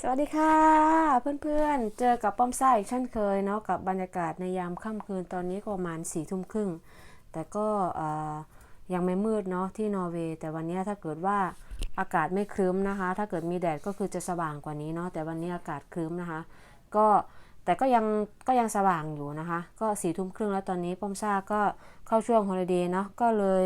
สวัสดีค่ะ เพื่อนๆ เจอกับป้อมซ่าอีกเช่นเคยเนาะกับบรรยากาศในยามค่ำคืนตอนนี้ก็ประมาณสี่ทุ่มครึ่ง แต่ก็ยังไม่มืดเนาะที่นอร์เวย์แต่วันนี้ถ้าเกิดว่าอากาศไม่ครึ้มนะคะ ถ้าเกิดมีแดดก็คือจะสว่างกว่านี้เนาะแต่วันนี้อากาศครึ้มนะคะ ก็แต่ก็ยังก็ยังสว่างอยู่นะคะ ก็สี่ทุ่มครึ่งแล้วตอนนี้ป้อมซ่าก็เข้าช่วงฮอลิเดย์เนาะก็เลย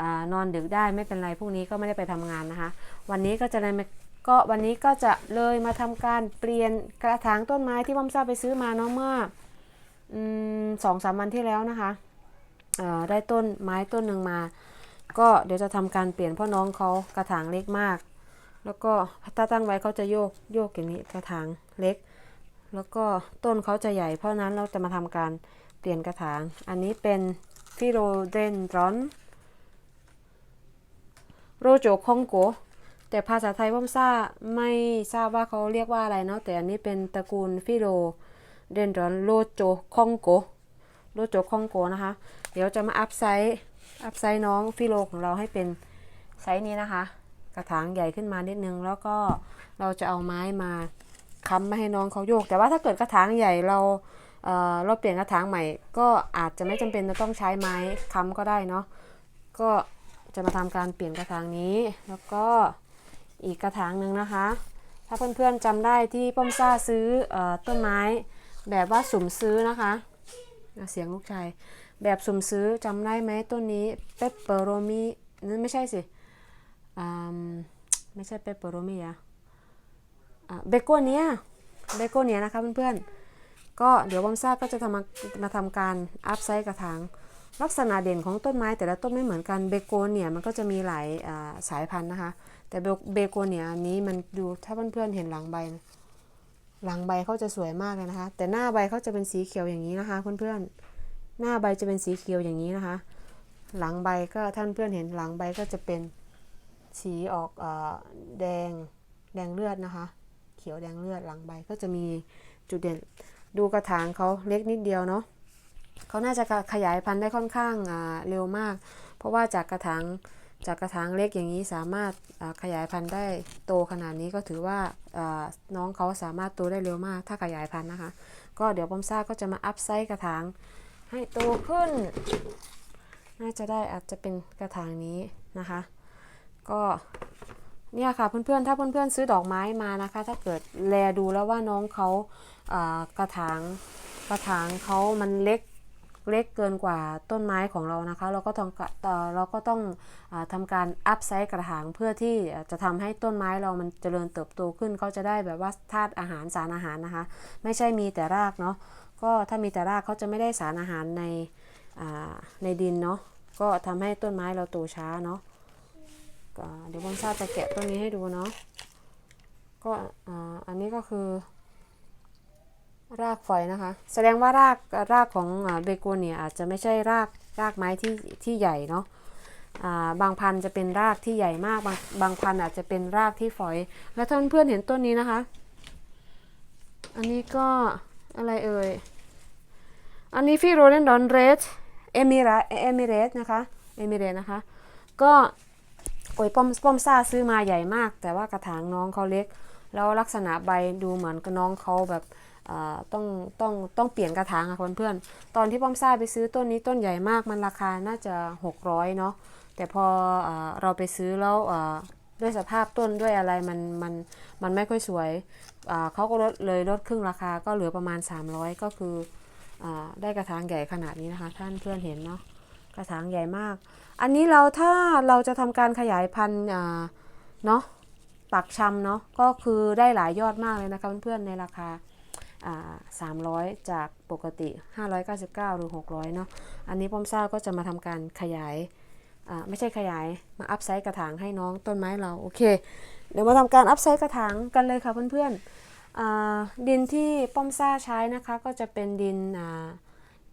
อนอนดึกได้ไม่เป็นไรพรุ่งนี้ก็ไม่ได้ไปทำงานนะคะ วันนี้ก็จะเลยมา ก็วันนี้ก็จะเลยมาทำการเปลี่ยนกระถางต้นไม้ที่ป้อมซ่าไปซื้อมาเนาะเมื่อสองสามวันที่แล้วนะคะได้ต้นไม้ต้นหนึ่งมา ก็เดี๋ยวจะทำการเปลี่ยนเพราะน้องเขากระถางเล็กมาก แล้วก็ถ้าตั้งไว้เขาจะโยกโยกอย่างนี้กระถางเล็ก แล้วก็ต้นเขาจะใหญ่ เพราะนั้นเราจะมาทำการเปลี่ยนกระถาง อันนี้เป็นฟิโรเดนรอนโรโจคองโก แต่ภาษาไทยพ่อมทราบไม่ทราบว่าเขาเรียกว่าอะไรเนาะแต่อันนี้เป็นตระกูลฟิโรเดนรอนโรโจคองโกโรโจคองโกนะคะ เดี๋ยวจะมาอัพไซส์อัพไซส์น้องฟิโรของเราให้เป็นไซส์นี้นะคะ กระถางใหญ่ขึ้นมานิดนึง แล้วก็เราจะเอาไม้มาค้ำม่ให้น้องเขาโยก แต่ว่าถ้าเกิดกระถางใหญ่เราเอ่อเราเปลี่ยนกระถางใหม่ ก็อาจจะไม่จำเป็นจะต้องใช้ไม้ค้ำก็ได้เนาะก็จะมาทำการเปลี่ยนกระถางนี้แล้วก็ อีกกระถางหนึ่งนะคะ ถ้าเพื่อนๆจำได้ที่ป้อมซ่าซื้ออต้นไม้แบบว่าสุ่มซื้อนะคะเสียงลูกชายแบบสุ่มซื้อจำได้ไหมต้นนี้เปปเปอโรมีนั่นไม่ใช่สิอืมไม่ใช่เปปเปอโรมีอะเบโกเนียเบโกเนียนะคะเพื่อนๆก็เดี๋ยวป้อมซ่าก็จะทำมามาทำการอัพไซส์กระถาง ลักษณะเด่นของต้นไม้แต่ละต้นไม่เหมือนกันเบโกเนียมันก็จะมีหลายอ่สายพันธุ์นะคะ แต่เบเบโกเนียอันนี้มันดูถ้าเพื่อนๆเห็นหลังใบ หลังใบเขาจะสวยมากเลยนะคะ แต่หน้าใบเขาจะเป็นสีเขียวอย่างนี้นะคะเพื่อนๆหน้าใบจะเป็นสีเขียวอย่างนี้นะคะ หลังใบก็ท่านเพื่อนเห็นหลังใบก็จะเป็นสีออกอแดงแดงเลือดนะคะ เขียวแดงเลือดหลังใบก็จะมีจุดเด่นดูกระถางเขาเล็กนิดเดียวเนาะ เขาน่าจะขยายพันธุ์ได้ค่อนข้างเร็วมาก เพราะว่าจากกระถางจากกระถางเล็กอย่างนี้สามารถขยายพันธุ์ได้โตขนาดนี้ก็ถือว่าน้องเขาสามารถโตได้เร็วมาก ถ้าขยายพันธุ์นะคะ ก็เดี๋ยวปอมซ่าก็จะมาอัพไซส์กระถางให้โตขึ้น น่าจะได้อาจจะเป็นกระถางนี้นะคะ ก็เนี่ยค่ะเพื่อนๆ ถ้าเพื่อนๆซื้อดอกไม้มานะคะ ถ้าเกิดแลดูแล้วว่าน้องเขากระถางกระถางเขามันเล็ก เล็กเกินกว่าต้นไม้ของเรานะคะ เราก็ต้องเราก็ต้องอาทำการอัพไซส์กระถางเพื่อที่จะทำให้ต้นไม้เรามันเจริญเติบโตขึ้นเขาจะได้แบบว่าธาตุอาหารสารอาหารนะคะ ไม่ใช่มีแต่รากเนาะก็ถ้ามีแต่รากเขาจะไม่ได้สารอาหารในในดินเนาะก็ทำให้ต้นไม้เราโตช้าเนาะเดี๋ยวบอนซ่าจะแกะต้นนี้ให้ดูเนาะก็อันนี้ก็คือ รากฝอยนะคะ แสดงว่ารากรากของเบโกเนียอาจจะไม่ใช่รากรากไม้ที่ที่ใหญ่เนาะอ่าบางพันธุ์จะเป็นรากที่ใหญ่มาก บางบางพันธุ์อาจจะเป็นรากที่ฝอย แล้วท่านเพื่อนเห็นต้นนี้นะคะ อันนี้ก็อะไรเอ่ย อันนี้ฟิโรเลนดอนเรสเอมิระเอมิเรสนะคะเอมิเรสนะคะ ก็โอ้ยป้อมป้อมซ่าซื้อมาใหญ่มาก แต่ว่ากระถางน้องเขาเล็ก แล้วลักษณะใบดูเหมือนกับน้องเขาแบบ ต้องต้องต้องเปลี่ยนกระถางค่ะเพื่อนๆตอนที่ป้อมซ่าไปซื้อต้นนี้ต้นใหญ่มากมันราคาน่าจะ 600เนาะแต่พออเราไปซื้อแล้วด้วยสภาพต้นด้วยอะไรมันมันมันไม่ค่อยสวยเขาก็ลดเลยลดครึ่งราคาก็เหลือประมาณ 300 ก็คืออได้กระถางใหญ่ขนาดนี้นะคะ ท่านเพื่อนเห็นเนาะกระถางใหญ่มาก อันนี้เราถ้าเราจะทำการขยายพันธุ์เนาะปักชำเนาะก็คือได้หลายยอดมากเลยนะคะเพื่อนๆในราคา สามร้อยจากปกติ 599 หรือ 600 เนาะ อันนี้ป้อมซ่าก็จะมาทำการขยาย ไม่ใช่ขยาย มาอัพไซส์กระถางให้น้องต้นไม้เรา โอเค เดี๋ยวมาทำการอัพไซส์กระถางกันเลยค่ะเพื่อนๆ ดินที่ป้อมซ่าใช้นะคะก็จะเป็นดิน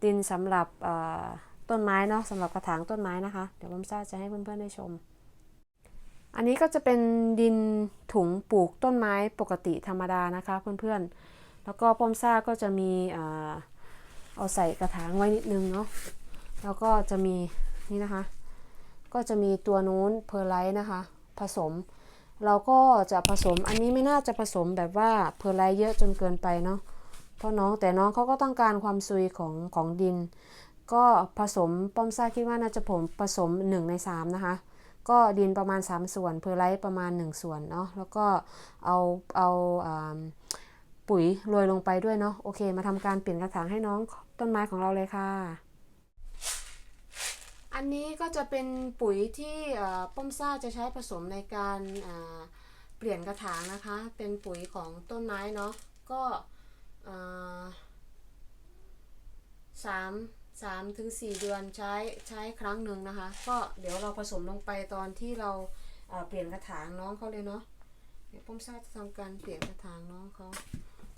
ดินสำหรับต้นไม้เนาะสำหรับกระถางต้นไม้นะคะ เดี๋ยวป้อมซ่าจะให้เพื่อนๆได้ชม อันนี้ก็จะเป็นดินถุงปลูกต้นไม้ปกติธรรมดานะคะเพื่อนๆ แล้วก็ป้อมซ่าก็จะมีอเอาใส่กระถางไว้นิดนึงเนาะแล้วก็จะมีนี่นะคะ ก็จะมีตัวนู้นเพอร์ไลท์นะคะ ผสม เราก็จะผสมอันนี้ไม่น่าจะผสมแบบว่าเพอร์ไลท์เยอะจนเกินไปเนาะเพราะน้องแต่น้องเขาก็ต้องการความซุยของของดิน ก็ผสมป้อมซ่าคิดว่าน่าจะผมผสม 1 ใน 3 นะคะ ก็ดินประมาณ 3 ส่วนเพอร์ไลท์ประมาณ 1 ส่วนเนาะแล้วก็เอาเอาอ่า ปุ๋ยโรยลงไปด้วยเนาะโอเค มาทำการเปลี่ยนกระถางให้น้องต้นไม้ของเราเลยค่ะ อันนี้ก็จะเป็นปุ๋ยที่ป้อมซ่าจะใช้ผสมในการเปลี่ยนกระถางนะคะ เป็นปุ๋ยของต้นไม้เนาะก็สามสามถึงสี่เดือนใช้ใช้ครั้งหนึ่งนะคะ ก็เดี๋ยวเราผสมลงไปตอนที่เราเเปลี่ยนกระถางน้องเขาเลยเนาะเดี๋ยวป้อมซ่าจะทำการเปลี่ยนกระถางน้องเขา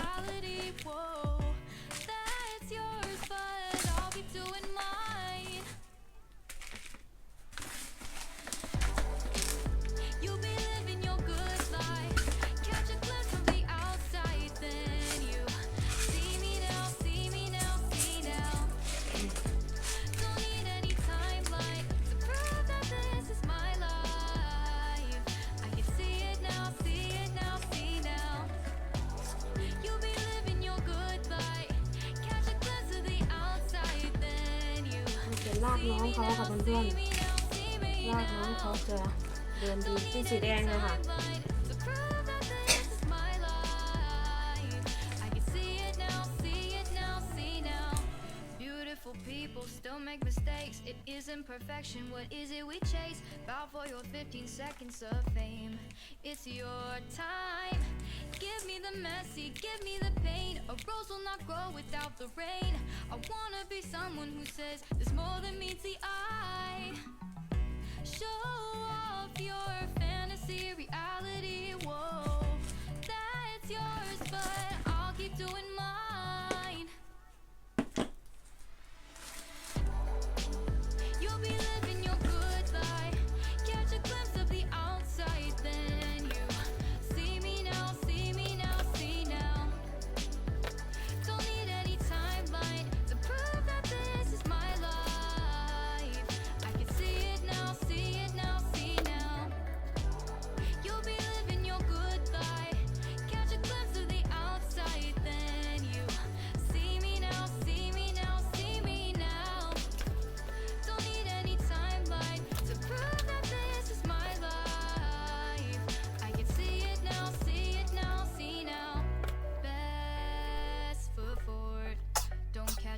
reality. Whoa, that's yours, มันเป็นรากน้องเขาค่ะเพื่อนๆรากน้องเขาจะเดินดีที่สีแดงเลยค่ะ Give me the messy, give me the pain. A rose will not grow without the rain. I wanna be someone who says there's more than meets the eye. Show off your fantasy, reality, whoa. That's your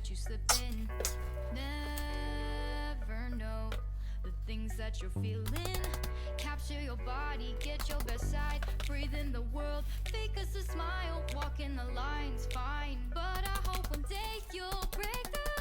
catch you slipping. Never know the things that you're feeling. Capture your body, get your best side. Breathe in the world, fake us a smile. Walk in the lines, fine. But I hope one day you'll break through.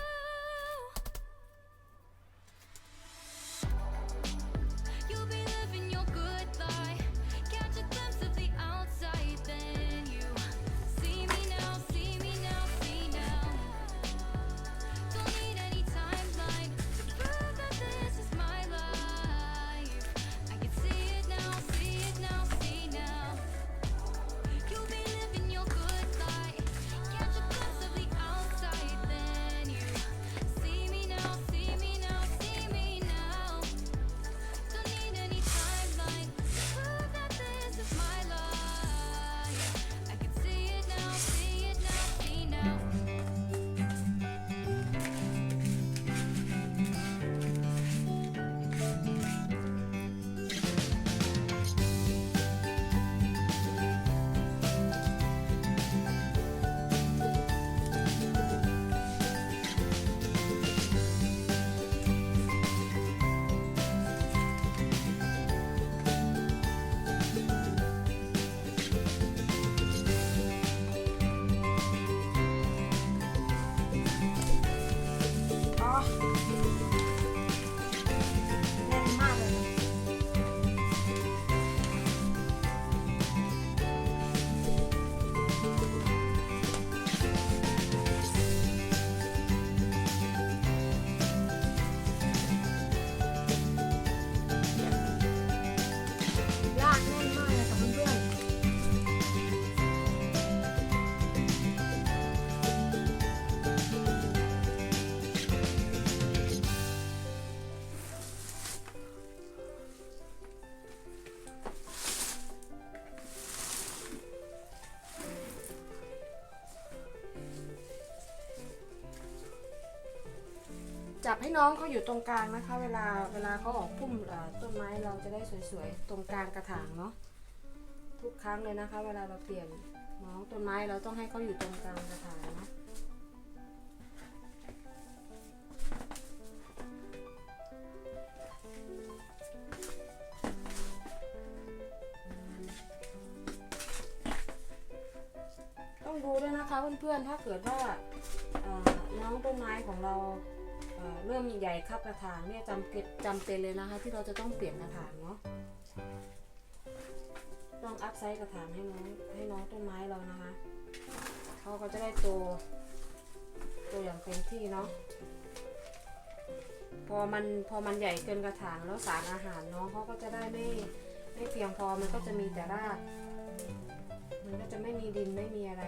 จับให้น้องเขาอยู่ตรงกลางนะคะ เวลาเวลาเขาออกพุ่มต้นไม้เราจะได้สวยๆ ตรงกลางกระถางเนาะทุกครั้งเลยนะคะ เวลาเราเปลี่ยนน้องต้นไม้เราต้องให้เขาอยู่ตรงกลางกระถางเนาะต้องดูด้วยนะคะเพื่อนๆถ้าเกิดว่าน้องต้นไม้ของเรา เอ่อเริ่มใหญ่ครับกระถางเนี่ยจำเป็นจำเป็นเลยนะคะ ที่เราจะต้องเปลี่ยนกระถางเนาะต้องอัพไซส์กระถางให้น้องให้น้องต้นไม้เรานะคะเขาก็จะได้โตโตอย่างเต็มที่เนาะพอมันพอมันใหญ่เกินกระถางแล้วสารอาหารน้องเขาก็จะได้ไม่ไม่เพียงพอมันก็จะมีแต่รากมันก็จะไม่มีดินไม่มีอะไร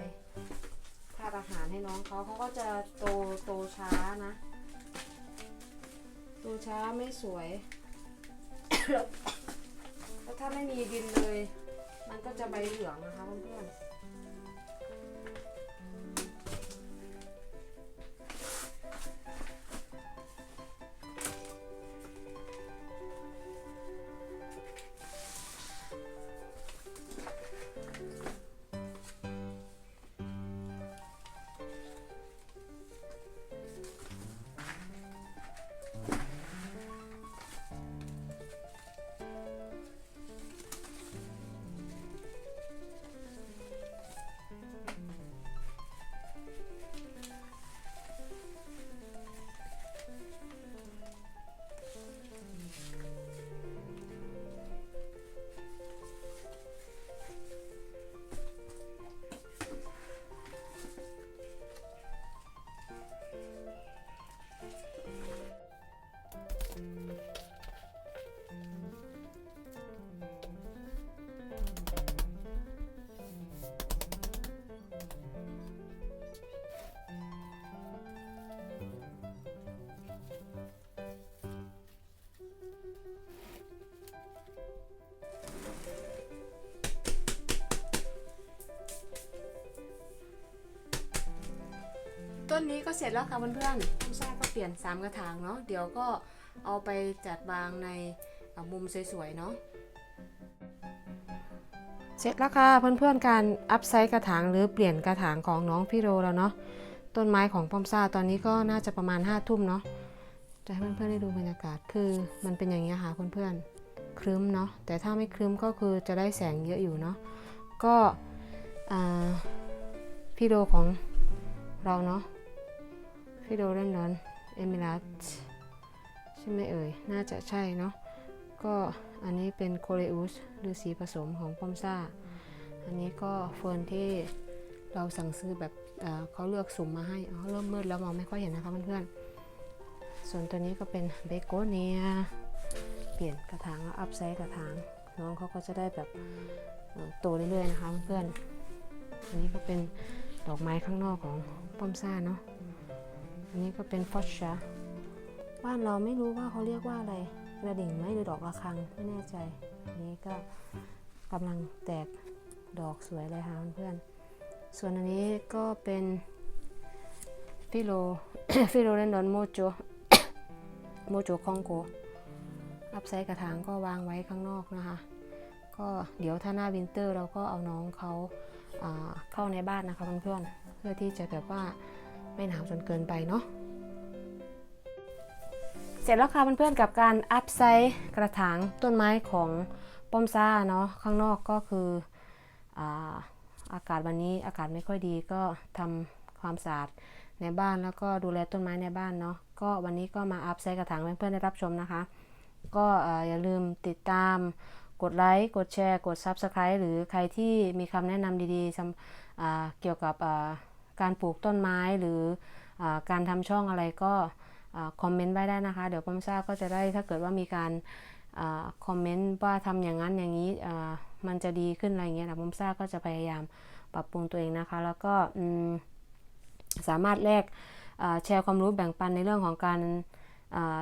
ธาตุอาหารให้น้องเขาเขาก็จะโตโตช้านะ ดูช้าไม่สวยแล้วแล้วถ้าไม่มีดินเลย มันก็จะใบเหลืองนะคะเพื่อนๆ นนี้ก็เสร็จแล้วค่ะเพื่อนๆผู้ชาก็เปลี่ยนสามกระถางเนาะเดี๋ยวก็เอาไปจัดวางในมุมสวยๆเนาะเสร็จแล้วค่ะเพื่อนๆการอัพไซส์กระถางหรือเปลี่ยนกระถางของน้องพี่โรแล้วเนาะต้นไม้ของปอมซ่าตอนนี้ก็น่าจะประมาณ5้าทุ่มเนาะจะให้เพื่อนๆได้ดูบรรยากาศคือมันเป็นอย่างนี้ยค่ะเพื่อนๆครึ้มเนาะแต่ถ้าไม่ครึ้มก็คือจะได้แสงเยอะอยู่เนาะก็พี่โรของเราเนาะ พี่โดเรนดอนเอมิรัตใช่ไหมเอ่ย น่าจะใช่เนาะก็อันนี้เป็นโคเรอุสหรือสีผสมของปอมซ่า อันนี้ก็เฟิร์นที่เราสั่งซื้อแบบเเขาเลือกสุ่มมาให้เริ่มมืดแล้วมองไม่ค่อยเห็นนะคะเพื่อนๆ ส่วนตัวนี้ก็เป็นเบโกเนีย เปลี่ยนกระถางแล้วอัพไซส์กระถาง น้องเขาก็จะได้แบบโตเรื่อยๆนะคะเพื่อนๆ อันนี้ก็เป็นดอกไม้ข้างนอกของป้อมซ่าเนาะ อันนี้ก็เป็นฟอชชาบ้านเราไม่รู้ว่าเขาเรียกว่าอะไรกระดิ่งไหมหรือดอกระฆังไม่แน่ใจอันนี้ก็กำลังแตกดอกสวยเลยค่ะเพื่อน ส่วนอันนี้ก็เป็นฟิโลฟิโลเรนดอนโมโจโมโจคองโก อัพไซส์กระถางก็วางไว้ข้างนอกนะคะ ก็เดี๋ยวถ้าหน้าวินเตอร์เราก็เอาน้องเขาาเข้าในบ้านนะคะเพื่อนๆเพื่อที่จะแบบว่า ไม่หนาวจนเกินไปเนาะเสร็จแล้วค่ะเพื่อนๆกับการอัพไซส์กระถางต้นไม้ของป้อมซ่าเนาะข้างนอกก็คืออาอากาศวันนี้อากาศไม่ค่อยดีก็ทำความสะอาดในบ้านแล้วก็ดูแลต้นไม้ในบ้านเนาะก็วันนี้ก็มาอัพไซส์กระถางเพื่อนๆได้รับชมนะคะ ก็อ่าอย่าลืมติดตามกดไลค์กดแชร์ กด Subscribe หรือใครที่มีคำแนะนำดีๆเกี่ยวกับ การปลูกต้นไม้หรืออการทำช่องอะไรก็คอมเมนต์ไว้ได้นะคะ เดี๋ยวป้อมซ่าก็จะได้ถ้าเกิดว่ามีการคอมเมนต์ว่าทำอย่างนั้นอย่างนี้มันจะดีขึ้นอะไรเงี้ยนะป้อมซ่าก็จะพยายามปรับปรุงตัวเองนะคะ แล้วก็สามารถแลกแชร์ความรู้แบ่งปันในเรื่องของการ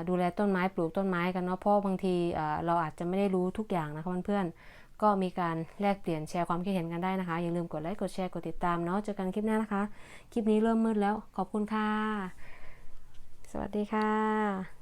ดูแลต้นไม้ปลูกต้นไม้กันเนาะเพราะบางทีเราอาจจะไม่ได้รู้ทุกอย่างนะคะเพื่อนๆ ก็มีการแลกเปลี่ยนแชร์ความคิดเห็นกันได้นะคะ อย่าลืมกดไลค์กดแชร์กดติดตามเนาะเจอกันคลิปหน้านะคะ คลิปนี้เริ่มมืดแล้วขอบคุณค่ะ สวัสดีค่ะ